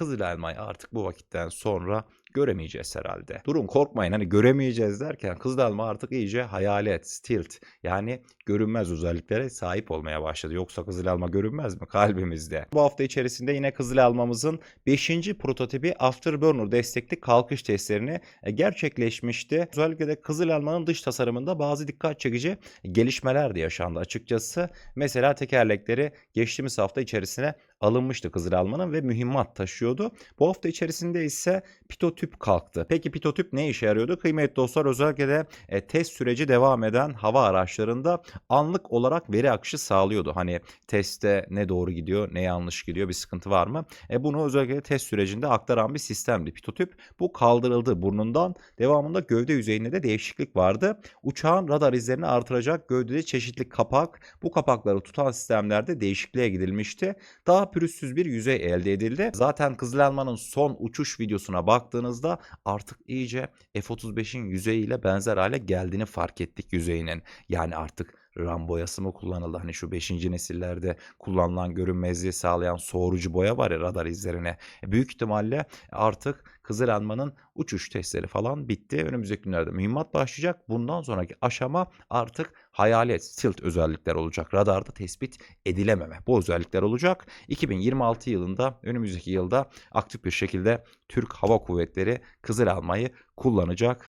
Kızıl Elma'yı artık bu vakitten sonra göremeyeceğiz herhalde. Durun korkmayın hani göremeyeceğiz derken Kızıl Elma artık iyice hayalet, stilt yani görünmez özelliklere sahip olmaya başladı. Yoksa Kızıl Elma görünmez mi kalbimizde? Bu hafta içerisinde yine Kızıl Elma'mızın 5. prototipi Afterburner destekli kalkış testlerini e, gerçekleşmişti. Özellikle de Kızıl Elma'nın dış tasarımında bazı dikkat çekici gelişmeler de yaşandı açıkçası. Mesela tekerlekleri geçtiğimiz hafta içerisine alınmıştı Kızıl Elma'nın ve mühimmat taşıyordu. Bu hafta içerisinde ise pitotüp kalktı. Peki pitotüp ne işe yarıyordu? Kıymetli dostlar özellikle de e, test süreci devam eden hava araçlarında anlık olarak veri akışı sağlıyordu. Hani testte ne doğru gidiyor, ne yanlış gidiyor, bir sıkıntı var mı? E, bunu özellikle test sürecinde aktaran bir sistemdi pitotüp. Bu kaldırıldı burnundan. Devamında gövde yüzeyinde de değişiklik vardı. Uçağın radar izlerini artıracak gövdede çeşitli kapak, bu kapakları tutan sistemlerde değişikliğe gidilmişti. Daha pürüzsüz bir yüzey elde edildi. Zaten Kızıl Elma'nın son uçuş videosuna baktığınızda artık iyice F-35'in yüzeyiyle benzer hale geldiğini fark ettik yüzeyinin. Yani artık RAM boyası mı kullanıldı? Hani şu 5. nesillerde kullanılan görünmezliği sağlayan soğurucu boya var ya radar izlerine. E, Büyük ihtimalle artık Kızıl Elma'nın uçuş testleri falan bitti. Önümüzdeki günlerde mühimmat başlayacak. Bundan sonraki aşama artık hayalet, stilt özellikler olacak. Radarda tespit edilememe. Bu özellikler olacak. 2026 yılında önümüzdeki yılda aktif bir şekilde Türk Hava Kuvvetleri Kızıl Elma'yı kullanacak